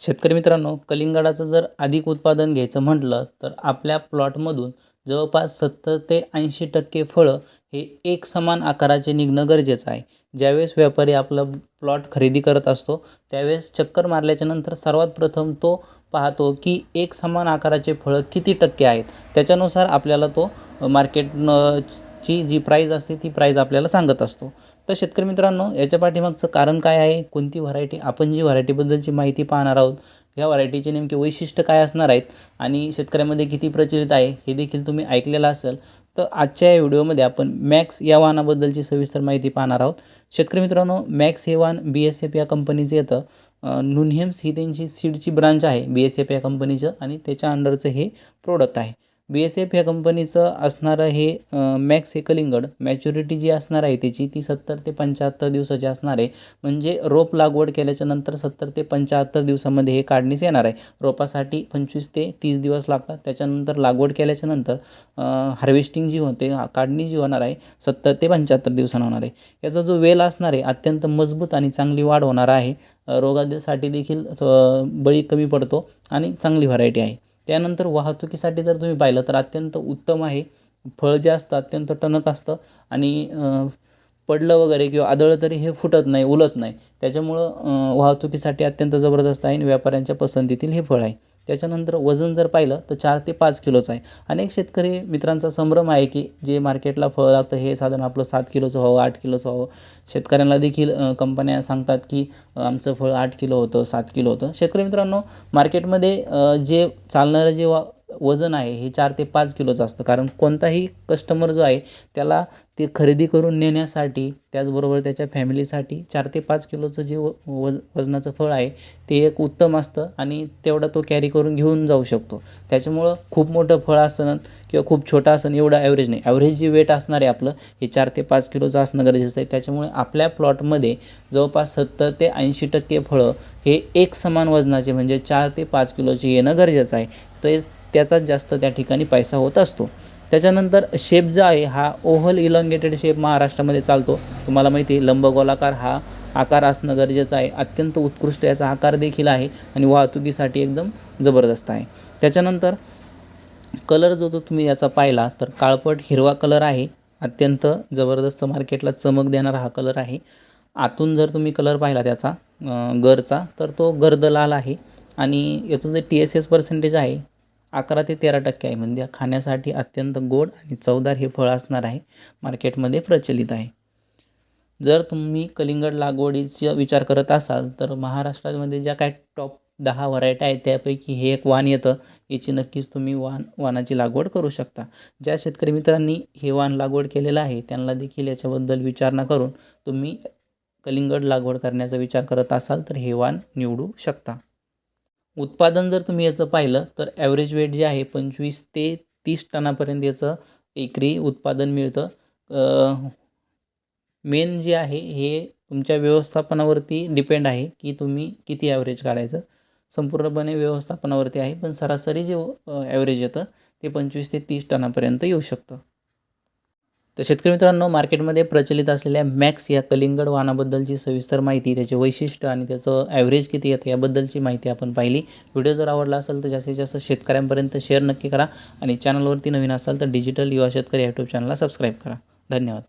शेतकरी मित्रांनो कलिंगडाचं जर अधिक उत्पादन घ्यायचं म्हटलं तर आपल्या प्लॉटमधून जवळपास सत्तर ते ऐंशी टक्के फळं हे एक समान आकाराचे निघणं गरजेचं आहे. ज्यावेळेस व्यापारी आपलं प्लॉट खरेदी करत असतो त्यावेळेस चक्कर मारल्याच्या नंतर सर्वात प्रथम तो पाहतो की एक समान आकाराचे फळं किती टक्के आहेत. त्याच्यानुसार आपल्याला तो मार्केट ची जी प्राईज असते ती प्राईज आपल्याला सांगत असतो. तर शेतकरी मित्रांनो याच्या पाठीमागचं कारण काय आहे? कोणती व्हरायटी आपण जी व्हरायटीबद्दलची माहिती पाहणार आहोत ह्या व्हरायटीचे नेमके वैशिष्ट्य काय असणार आहेत आणि शेतकऱ्यामध्ये किती प्रचलित आहे हे देखील तुम्ही ऐकलेलं असेल तर आजच्या या व्हिडिओमध्ये आपण मॅक्स या वाहनाबद्दलची सविस्तर माहिती पाहणार आहोत. शेतकरी मित्रांनो मॅक्स हे वाहन बी एस एफ या कंपनीचं येतं. नुनहेम्स ही त्यांची सीडची ब्रांच आहे बी एस एफ या कंपनीचं आणि त्याच्या अंडरचं हे प्रोडक्ट आहे. बी एस एफ ह्या कंपनीचं असणारं हे मॅक्स हे कलिंगड मॅच्युरिटी जी असणार आहे त्याची ती सत्तर ते पंच्याहत्तर दिवसाची असणार आहे. म्हणजे रोप लागवड केल्याच्यानंतर सत्तर ते पंच्याहत्तर दिवसामध्ये हे काढणीस येणार आहे. रोपासाठी पंचवीस ते तीस दिवस लागतात. त्याच्यानंतर लागवड केल्याच्यानंतर हार्वेस्टिंग जी होते काढणी जी होणार आहे सत्तर ते पंच्याहत्तर दिवसांना होणार आहे. याचा जो वेल असणार आहे अत्यंत मजबूत आणि चांगली वाढ होणार आहे. रोगासाठी देखील बळी कमी पडतो आणि चांगली व्हरायटी आहे. त्यानंतर वाहतुकीसाठी जर तुम्ही पाहिलं तर अत्यंत उत्तम आहे. फळ जे असतं अत्यंत टणक असतं आणि पडलं वगैरे किंवा आदळलं तरी हे फुटत नाही उलत नाही. त्याच्यामुळं वाहतुकीसाठी अत्यंत जबरदस्त आहे आणि व्यापाऱ्यांच्या पसंतीतील हे फळ आहे. त्याच्यानंतर वजन जर पाहिलं तर चार ते पाच किलोचं आहे. अनेक शेतकरी मित्रांचा संभ्रम आहे की जे मार्केटला फळ लागतं हे साधन आपलं सात किलोचं व्हावं आठ किलोचं व्हावं. शेतकऱ्यांना देखील कंपन्या सांगतात की आमचं फळ आठ किलो होतं सात किलो होतं. शेतकरी मित्रांनो मार्केटमध्ये जे चालणारं जे वा वजन आहे हे चार ते पाच किलोचं असतं. कारण कोणताही कस्टमर जो आहे त्याला ते खरेदी करून नेण्यासाठी त्याचबरोबर त्याच्या फॅमिलीसाठी चार ते पाच किलोचं जे व वज वजनाचं फळ आहे ते एक उत्तम असतं आणि तेवढा तो कॅरी करून घेऊन जाऊ शकतो. त्याच्यामुळं खूप मोठं फळ असणं किंवा खूप छोटं असणं एवढं ॲव्हरेज नाही. ॲव्हरेज जे वेट असणार आहे आपलं हे चार ते पाच किलोचं असणं गरजेचं आहे. त्याच्यामुळे आपल्या प्लॉटमध्ये जवळपास सत्तर ते ऐंशी टक्के फळं हे एक समान वजनाचे म्हणजे चार ते पाच किलोचे येणं गरजेचं आहे. तेच त्याचाच जास्त त्या ठिकाणी पैसा होत असतो. त्याच्यानंतर शेप जो आहे हा ओव्हल इलॉंगेटेड शेप महाराष्ट्रामध्ये चालतो. तुम्हाला माहिती आहे लंबगोलाकार हा आकार असणं गरजेचं आहे. अत्यंत उत्कृष्ट याचा आकार देखील आहे आणि वाहतुकीसाठी एकदम जबरदस्त आहे. त्याच्यानंतर कलर जो तो तुम्ही याचा पाहिला तर काळपट हिरवा कलर आहे. अत्यंत जबरदस्त मार्केटला चमक देणारा हा कलर आहे. आतून जर तुम्ही कलर पाहिला त्याचा गरचा तर तो गर्द लाल आहे. आणि याचं जे टी एस एस पर्सेंटेज आहे अकरा ते तेरा टक्के आहे. म्हणजे खाण्यासाठी अत्यंत गोड आणि चवदार हे फळ असणार आहे. मार्केटमध्ये प्रचलित आहे. जर तुम्ही कलिंगड लागवडीचा विचार करत असाल तर महाराष्ट्रामध्ये ज्या काय टॉप दहा व्हरायटी आहेत त्यापैकी हे एक वाण येतं. याची नक्कीच तुम्ही वाण वाणाची लागवड करू शकता. ज्या शेतकरी मित्रांनी हे वाण लागवड केलेलं आहे त्यांना देखील याच्याबद्दल विचारणा करून तुम्ही कलिंगड लागवड करण्याचा विचार करत असाल तर हे वाण निवडू शकता. उत्पादन जर तुम्ही याचं पाहिलं तर ॲव्हरेज वेट जे आहे पंचवीस ते तीस टनापर्यंत याचं एकरी उत्पादन मिळतं. मेन जे आहे हे तुमच्या व्यवस्थापनावरती डिपेंड आहे की तुम्ही किती ॲव्हरेज काढायचं. संपूर्णपणे व्यवस्थापनावरती आहे पण सरासरी जे ॲव्हरेज येतं ते पंचवीस ते तीस टनापर्यंत येऊ शकतं. तर शेतकरी मित्रांनो मार्केटमध्ये प्रचलित असलेल्या मॅक्स या कलिंगड वाहनाबद्दलची सविस्तर माहिती त्याचे वैशिष्ट्य आणि त्याचं ॲव्हरेज किती येतं याबद्दलची माहिती आपण पाहिली. व्हिडिओ जर आवडला असेल तर जास्तीत जास्त शेतकऱ्यांपर्यंत शेअर नक्की करा आणि चॅनलवरती नवीन असाल तर डिजिटल युवा शेतकरी यूट्यूब चॅनलला सबस्क्राईब करा. धन्यवाद.